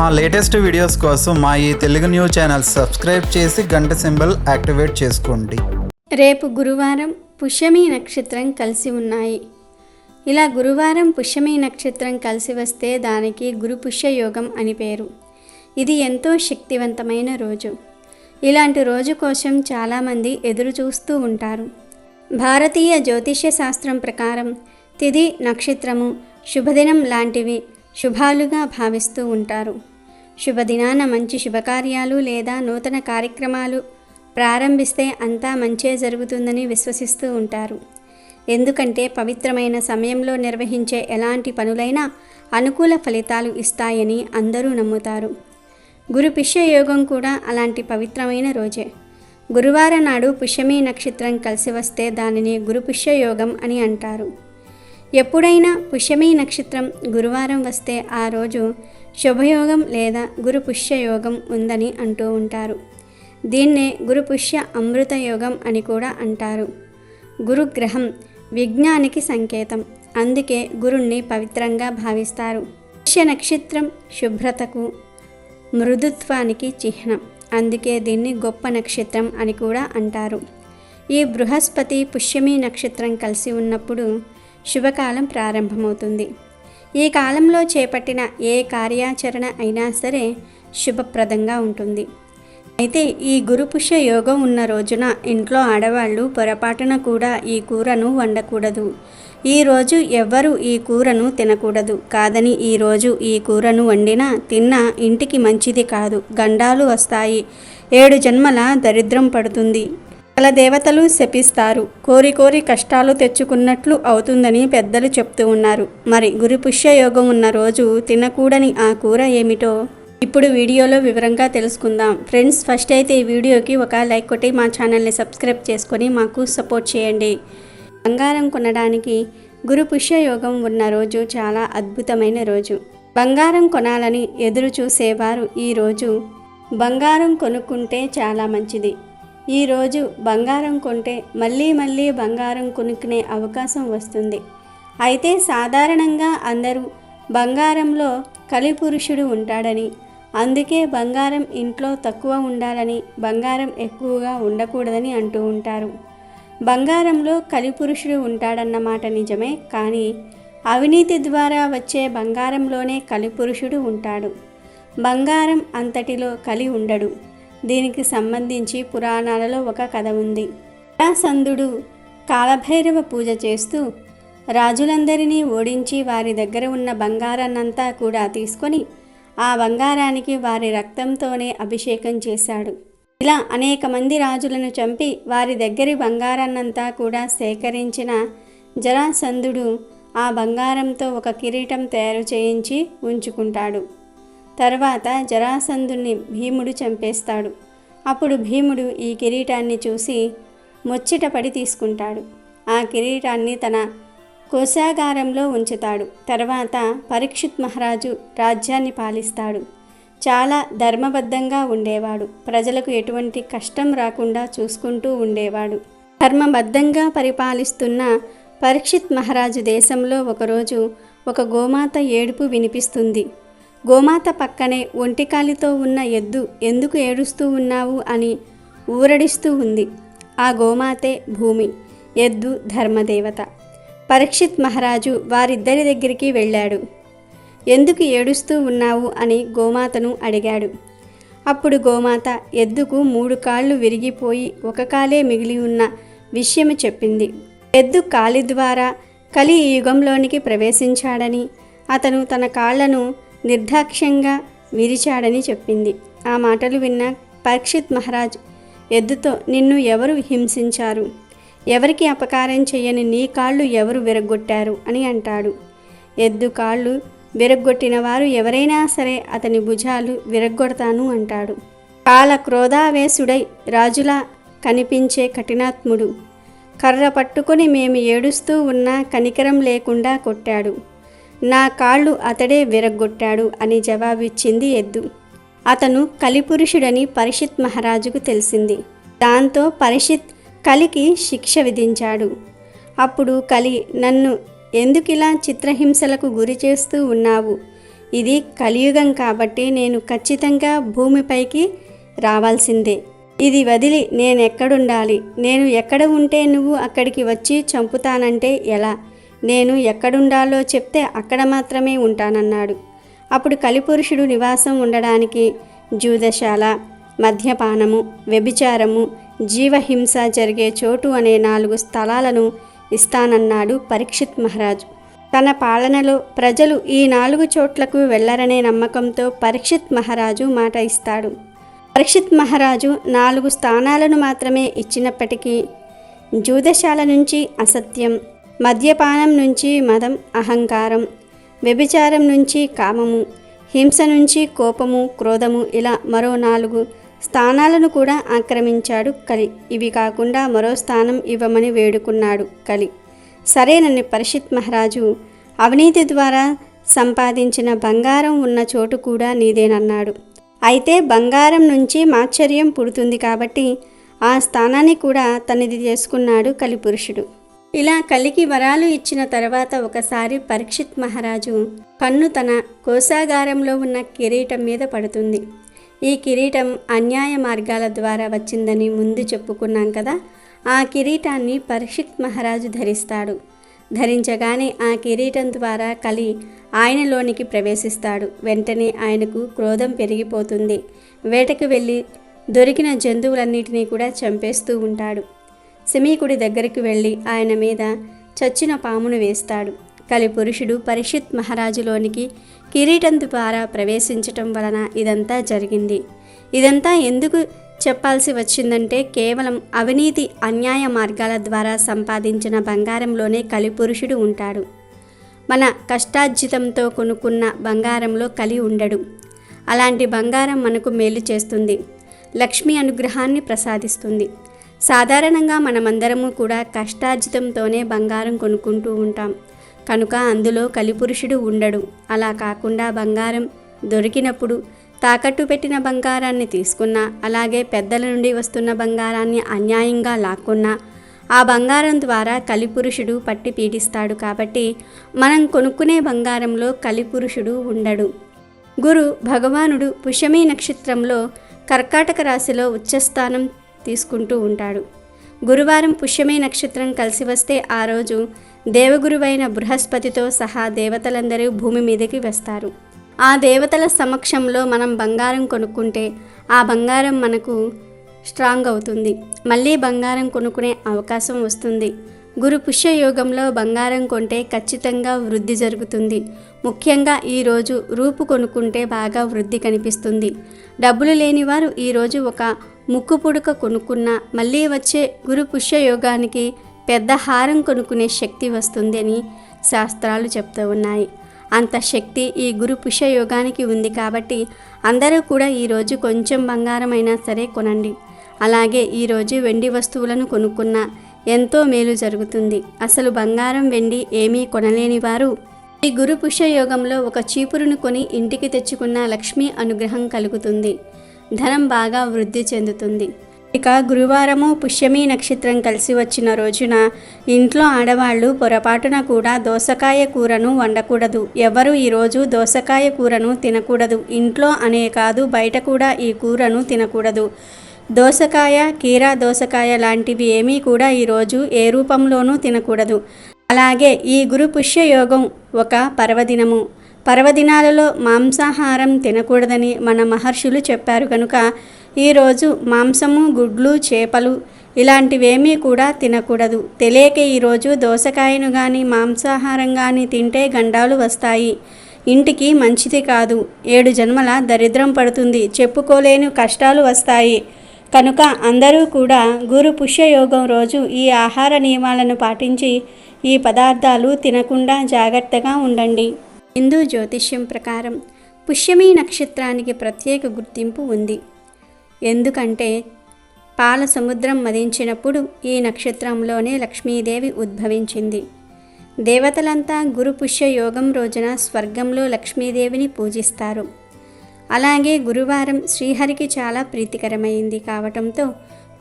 మా latest videos కోసం మా ఈ తెలుగు న్యూస్ ఛానల్ సబ్స్క్రైబ్ చేసి గంట సింబల్ యాక్టివేట్ చేసుకోండి. రేపు గురువారం పుష్యమి నక్షత్రం కలిసి ఉన్నాయి. ఇలా గురువారం పుష్యమి నక్షత్రం కలిసి వస్తే దానికి గురు పుష్య యోగం అని పేరు. ఇది ఎంతో శక్తివంతమైన రోజు. ఇలాంటి రోజు కోసం చాలామంది ఎదురు చూస్తూ ఉంటారు. భారతీయ జ్యోతిష్య శాస్త్రం ప్రకారం తిథి నక్షత్రము శుభదినం లాంటివి శుభాలుగా భావిస్తూ ఉంటారు. శుభదినాన మంచి శుభకార్యాలు లేదా నూతన కార్యక్రమాలు ప్రారంభిస్తే అంతా మంచే జరుగుతుందని విశ్వసిస్తూ ఉంటారు. ఎందుకంటే పవిత్రమైన సమయంలో నిర్వహించే ఎలాంటి పనులైనా అనుకూల ఫలితాలు ఇస్తాయని అందరూ నమ్ముతారు. గురు పుష్య యోగం కూడా అలాంటి పవిత్రమైన రోజే. గురువారం నాడు పుష్యమి నక్షత్రం కలిసి వస్తే దానిని గురు పుష్య యోగం అని అంటారు. ఎప్పుడైనా పుష్యమీ నక్షత్రం గురువారం వస్తే ఆ రోజు శుభయోగం లేదా గురు పుష్యయోగం ఉందని అంటూ ఉంటారు. దీన్నే గురు పుష్య అమృత యోగం అని కూడా అంటారు. గురుగ్రహం విజ్ఞానికి సంకేతం. అందుకే గురుణ్ణి పవిత్రంగా భావిస్తారు. పుష్య నక్షత్రం శుభ్రతకు మృదుత్వానికి చిహ్నం. అందుకే దీన్ని గొప్ప నక్షత్రం అని కూడా అంటారు. ఈ బృహస్పతి పుష్యమి నక్షత్రం కలిసి ఉన్నప్పుడు శుభకాలం ప్రారంభమవుతుంది. ఈ కాలంలో చేపట్టిన ఏ కార్యాచరణ అయినా సరే శుభప్రదంగా ఉంటుంది. అయితే ఈ గురుపుష్య యోగం ఉన్న రోజున ఇంట్లో ఆడవాళ్ళు పొరపాటున కూడా ఈ కూరను వండకూడదు. ఈ రోజు ఎవ్వరూ ఈ కూరను తినకూడదు. కాదని ఈ రోజు ఈ కూరను వండినా తిన్నా ఇంటికి మంచిది కాదు. గండాలు వస్తాయి. ఏడు జన్మల దరిద్రం పడుతుంది. సకల దేవతలు శపిస్తారు. కోరి కోరి కష్టాలు తెచ్చుకున్నట్లు అవుతుందని పెద్దలు చెప్తూ ఉన్నారు. మరి గురు పుష్యయోగం ఉన్న రోజు తినకూడని ఆ కూర ఏమిటో? ఇప్పుడు వీడియోలో వివరంగా తెలుసుకుందాం. ఫ్రెండ్స్ ఫస్ట్ అయితే ఈ వీడియోకి ఒక లైక్ కొట్టి మా ఛానల్ని సబ్స్క్రైబ్ చేసుకొని మాకు సపోర్ట్ చేయండి. బంగారం కొనడానికి గురు పుష్యయోగం ఉన్న రోజు చాలా అద్భుతమైన రోజు. బంగారం కొనాలని ఎదురు చూసేవారు ఈ రోజు. బంగారం కొనుక్కుంటే చాలా మంచిది. ఈరోజు బంగారం కొంటే మళ్ళీ మళ్ళీ బంగారం కొనుక్కునే అవకాశం వస్తుంది. అయితే సాధారణంగా అందరూ బంగారంలో కలిపురుషుడు ఉంటాడని అందుకే బంగారం ఇంట్లో తక్కువ ఉండాలని బంగారం ఎక్కువగా ఉండకూడదని అంటూ ఉంటారు. బంగారంలో కలిపురుషుడు ఉంటాడన్నమాట నిజమే కానీ అవినీతి ద్వారా వచ్చే బంగారంలోనే కలిపురుషుడు ఉంటాడు. బంగారం అంతటిలో కలి ఉండడు. దీనికి సంబంధించి పురాణాలలో ఒక కథ ఉంది. జరాసంధుడు కాలభైరవ పూజ చేస్తూ రాజులందరినీ ఓడించి వారి దగ్గర ఉన్న బంగారాన్నంతా కూడా తీసుకొని ఆ బంగారానికి వారి రక్తంతోనే అభిషేకం చేశాడు. ఇలా అనేక మంది రాజులను చంపి వారి దగ్గరి బంగారాన్నంతా కూడా సేకరించిన జరాసంధుడు ఆ బంగారంతో ఒక కిరీటం తయారు చేయించి ఉంచుకుంటాడు. తర్వాత జరాసంధుణ్ణి భీముడు చంపేస్తాడు. అప్పుడు భీముడు ఈ కిరీటాన్ని చూసి ముచ్చటపడి తీసుకుంటాడు. ఆ కిరీటాన్ని తన కోశాగారంలో ఉంచుతాడు. తర్వాత పరీక్షిత్ మహారాజు రాజ్యాన్ని పాలిస్తాడు. చాలా ధర్మబద్ధంగా ఉండేవాడు. ప్రజలకు ఎటువంటి కష్టం రాకుండా చూసుకుంటూ ఉండేవాడు. ధర్మబద్ధంగా పరిపాలిస్తున్న పరీక్షిత్ మహారాజు దేశంలో ఒకరోజు ఒక గోమాత ఏడుపు వినిపిస్తుంది. గోమాత పక్కనే ఒంటికాలితో ఉన్న ఎద్దు ఎందుకు ఏడుస్తూ ఉన్నావు అని ఊరడిస్తూ ఉంది. ఆ గోమాతే భూమి ఎద్దు ధర్మదేవత. పరీక్షిత్ మహారాజు వారిద్దరి దగ్గరికి వెళ్ళాడు. ఎందుకు ఏడుస్తూ ఉన్నావు అని గోమాతను అడిగాడు. అప్పుడు గోమాత ఎద్దుకు మూడు కాళ్ళు విరిగిపోయి ఒక కాలే మిగిలి ఉన్న విషయం చెప్పింది. ఎద్దు కాలి ద్వారా కలి యుగంలోనికి ప్రవేశించాడని అతను తన కాళ్ళను నిర్దాక్ష్యంగా విరిచాడని చెప్పింది. ఆ మాటలు విన్న పరీక్షిత్ మహారాజ్ ఎద్దుతో నిన్ను ఎవరు హింసించారు? ఎవరికి అపకారం చేయని నీ కాళ్ళు ఎవరు విరగొట్టారు అని అంటాడు. ఎద్దు కాళ్ళు విరగ్గొట్టిన వారు ఎవరైనా సరే అతని భుజాలు విరగ్గొడతాను అంటాడు. కాల క్రోధావేశుడై రాజులా కనిపించే కఠినాత్ముడు. కర్ర పట్టుకొని మేము ఏడుస్తూ ఉన్నా కనికరం లేకుండా కొట్టాడు. నా కాళ్ళు అతడే విరగ్గొట్టాడు అని జవాబిచ్చింది ఎద్దు. అతను కలిపురుషుడని పరిషిత్ మహారాజుకు తెలిసింది. దాంతో పరిషిత్ కలికి శిక్ష విధించాడు. అప్పుడు కలి నన్ను ఎందుకిలా చిత్రహింసలకు గురి చేస్తూ ఉన్నావు? ఇది కలియుగం కాబట్టి నేను ఖచ్చితంగా భూమిపైకి రావాల్సిందే. ఇది వదిలి నేను ఎక్కడుండాలి నేను ఎక్కడ ఉంటే నువ్వు అక్కడికి వచ్చి చంపుతానంటే ఎలా? నేను ఎక్కడుండాలో చెప్తే అక్కడ మాత్రమే ఉంటానన్నాడు. అప్పుడు కలిపురుషుడు నివాసం ఉండడానికి జూదశాల మద్యపానము వ్యభిచారము జీవహింస జరిగే చోటు అనే నాలుగు స్థలాలను ఇస్తానన్నాడు పరీక్షిత్ మహారాజు. తన పాలనలో ప్రజలు ఈ నాలుగు చోట్లకు వెళ్ళరనే నమ్మకంతో పరీక్షిత్ మహారాజు మాట ఇస్తాడు. పరీక్షిత్ మహారాజు నాలుగు స్థానాలను మాత్రమే ఇచ్చినప్పటికీ జూదశాల నుంచి అసత్యం మద్యపానం నుంచి మదం అహంకారం వ్యభిచారం నుంచి కామము హింస నుంచి కోపము క్రోధము ఇలా మరో నాలుగు స్థానాలను కూడా ఆక్రమించాడు కలి. ఇవి కాకుండా మరో స్థానం ఇవ్వమని వేడుకున్నాడు కలి. సరేనని పరిషిత్ మహారాజు అవినీతి ద్వారా సంపాదించిన బంగారం ఉన్న చోటు కూడా నీదేనన్నాడు. అయితే బంగారం నుంచి మాశ్చర్యం పుడుతుంది కాబట్టి ఆ స్థానాన్ని కూడా తనది చేసుకున్నాడు కలిపురుషుడు ఇలా కలికి వరాలు ఇచ్చిన తర్వాత ఒకసారి పరీక్షిత్ మహారాజు కన్ను తన కోశాగారంలో ఉన్న కిరీటం మీద పడుతుంది. ఈ కిరీటం అన్యాయ మార్గాల ద్వారా వచ్చిందని ముందు చెప్పుకున్నాం కదా ఆ కిరీటాన్ని పరీక్షిత్ మహారాజు ధరిస్తాడు. ధరించగానే ఆ కిరీటం ద్వారా కలి ఆయనలోనికి ప్రవేశిస్తాడు. వెంటనే ఆయనకు క్రోధం పెరిగిపోతుంది. వేటకు వెళ్ళి దొరికిన జంతువులన్నిటినీ కూడా చంపేస్తూ ఉంటాడు. శమీకుడి దగ్గరికి వెళ్ళి ఆయన మీద చచ్చిన పామును వేస్తాడు. కలి పురుషుడు పరిషిత్ మహారాజులోనికి కిరీటం ద్వారా ప్రవేశించటం వలన ఇదంతా జరిగింది. ఇదంతా ఎందుకు చెప్పాల్సి వచ్చిందంటే కేవలం అవినీతి అన్యాయ మార్గాల ద్వారా సంపాదించిన బంగారంలోనే కలిపురుషుడు ఉంటాడు. మన కష్టార్జితంతో కొనుక్కున్న బంగారంలో కలి ఉండడు. అలాంటి బంగారం మనకు మేలు చేస్తుంది. లక్ష్మి అనుగ్రహాన్ని ప్రసాదిస్తుంది. సాధారణంగా మనమందరము కూడా కష్టార్జితంతోనే బంగారం కొనుక్కుంటూ ఉంటాం. కనుక అందులో కలిపురుషుడు ఉండడు. అలా కాకుండా బంగారం దొరికినప్పుడు తాకట్టు పెట్టిన బంగారాన్ని తీసుకున్నా అలాగే పెద్దల నుండి వస్తున్న బంగారాన్ని అన్యాయంగా లాక్కున్నా ఆ బంగారం ద్వారా కలిపురుషుడు పట్టి పీడిస్తాడు కాబట్టి మనం కొనుక్కునే బంగారంలో కలిపురుషుడు ఉండడు. గురు భగవానుడు పుష్యమీ నక్షత్రంలో కర్కాటక రాశిలో ఉచ్చస్థానం తీసుకుంటూ ఉంటాడు. గురువారం పుష్యమే నక్షత్రం కలిసి వస్తే ఆ రోజు దేవగురువైన బృహస్పతితో సహా దేవతలందరూ భూమి మీదకి వస్తారు. ఆ దేవతల సమక్షంలో మనం బంగారం కొనుక్కుంటే ఆ బంగారం మనకు స్ట్రాంగ్ అవుతుంది. మళ్ళీ బంగారం కొనుక్కునే అవకాశం వస్తుంది. గురు పుష్యయోగంలో బంగారం కొంటే ఖచ్చితంగా వృద్ధి జరుగుతుంది. ముఖ్యంగా ఈరోజు రూపు కొనుక్కుంటే బాగా వృద్ధి కనిపిస్తుంది. డబ్బులు లేని వారు ఈరోజు ఒక ముక్కు పుడక కొనుక్కున్న మళ్ళీ వచ్చే గురు పుష్య యోగానికి పెద్ద హారం కొనుక్కునే శక్తి వస్తుందని శాస్త్రాలు చెప్తూ ఉన్నాయి. అంత శక్తి ఈ గురు పుష్య యోగానికి ఉంది కాబట్టి అందరూ కూడా ఈరోజు కొంచెం బంగారమైనా సరే కొనండి. అలాగే ఈరోజు వెండి వస్తువులను కొనుక్కున్న ఎంతో మేలు జరుగుతుంది. అసలు బంగారం వెండి ఏమీ కొనలేని వారు ఈ గురు పుష్యయోగంలో ఒక చీపురును కొని ఇంటికి తెచ్చుకున్న లక్ష్మీ అనుగ్రహం కలుగుతుంది. ధనం బాగా వృద్ధి చెందుతుంది. ఇక గురువారము పుష్యమి నక్షత్రం కలిసి వచ్చిన రోజున ఇంట్లో ఆడవాళ్ళు పొరపాటున కూడా దోసకాయ కూరను వండకూడదు. ఎవరు ఈరోజు దోసకాయ కూరను తినకూడదు. ఇంట్లో అనే కాదు బయట కూడా ఈ కూరను తినకూడదు. దోసకాయ కీరా దోసకాయ లాంటివి ఏమీ కూడా ఈరోజు ఏ రూపంలోనూ తినకూడదు. అలాగే ఈ గురు పుష్యయోగం ఒక పర్వదినము. పర్వదినాలలో మాంసాహారం తినకూడదని మన మహర్షులు చెప్పారు కనుక ఈరోజు మాంసము గుడ్లు చేపలు ఇలాంటివేమీ కూడా తినకూడదు. తెలియక ఈరోజు దోసకాయను కానీ మాంసాహారం కానీ తింటే గండాలు వస్తాయి. ఇంటికి మంచిది కాదు. ఏడు జన్మల దరిద్రం పడుతుంది. చెప్పుకోలేని కష్టాలు వస్తాయి. కనుక అందరూ కూడా గురు పుష్యయోగం రోజు ఈ ఆహార నియమాలను పాటించి ఈ పదార్థాలు తినకుండా జాగ్రత్తగా ఉండండి. హిందూ జ్యోతిష్యం ప్రకారం పుష్యమి నక్షత్రానికి ప్రత్యేక గుర్తింపు ఉంది. ఎందుకంటే పాల సముద్రం మదించినప్పుడు ఈ నక్షత్రంలోనే లక్ష్మీదేవి ఉద్భవించింది. దేవతలంతా గురు పుష్య యోగం రోజున స్వర్గంలో లక్ష్మీదేవిని పూజిస్తారు. అలాగే గురువారం శ్రీహరికి చాలా ప్రీతికరమైంది కావటంతో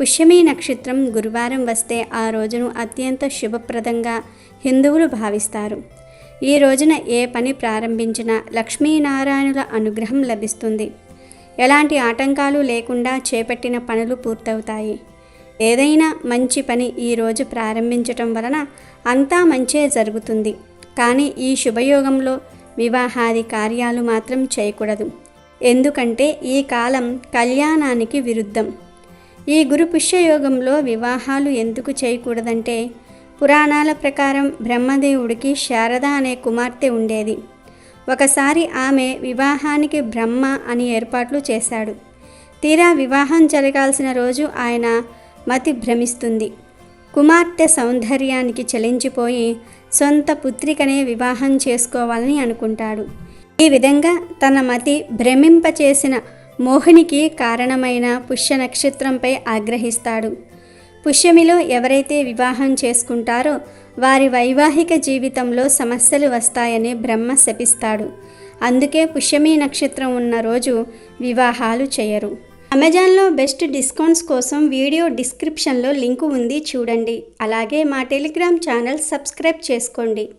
పుష్యమి నక్షత్రం గురువారం వస్తే ఆ రోజును అత్యంత శుభప్రదంగా హిందువులు భావిస్తారు. ఈ రోజున ఏ పని ప్రారంభించినా లక్ష్మీనారాయణుల అనుగ్రహం లభిస్తుంది. ఎలాంటి ఆటంకాలు లేకుండా చేపట్టిన పనులు పూర్తవుతాయి. ఏదైనా మంచి పని ఈరోజు ప్రారంభించటం వలన అంతా మంచే జరుగుతుంది. కానీ ఈ శుభయోగంలో వివాహాది కార్యాలు మాత్రం చేయకూడదు. ఎందుకంటే ఈ కాలం కళ్యాణానికి విరుద్ధం. ఈ గురు పుష్యయోగంలో వివాహాలు ఎందుకు చేయకూడదంటే పురాణాల ప్రకారం బ్రహ్మదేవుడికి శారద అనే కుమార్తె ఉండేది. ఒకసారి ఆమె వివాహానికి బ్రహ్మ అని ఏర్పాట్లు చేశాడు. తీరా వివాహం జరగాల్సిన రోజు ఆయన మతి భ్రమిస్తుంది. కుమార్తె సౌందర్యానికి చలించిపోయి సొంత పుత్రికనే వివాహం చేసుకోవాలని అనుకుంటాడు. ఈ విధంగా తన మతి భ్రమింపచేసిన మోహినికి కారణమైన పుష్య నక్షత్రంపై ఆగ్రహిస్తాడు. పుష్యమిలో ఎవరైతే వివాహం చేసుకుంటారో వారి వైవాహిక జీవితంలో సమస్యలు వస్తాయని బ్రహ్మ శపిస్తాడు. అందుకే పుష్యమి నక్షత్రం ఉన్న రోజు వివాహాలు చేయరు. అమెజాన్లో బెస్ట్ డిస్కౌంట్స్ కోసం వీడియో డిస్క్రిప్షన్లో లింకు ఉంది చూడండి. అలాగే మా టెలిగ్రామ్ ఛానల్ సబ్స్క్రైబ్ చేసుకోండి.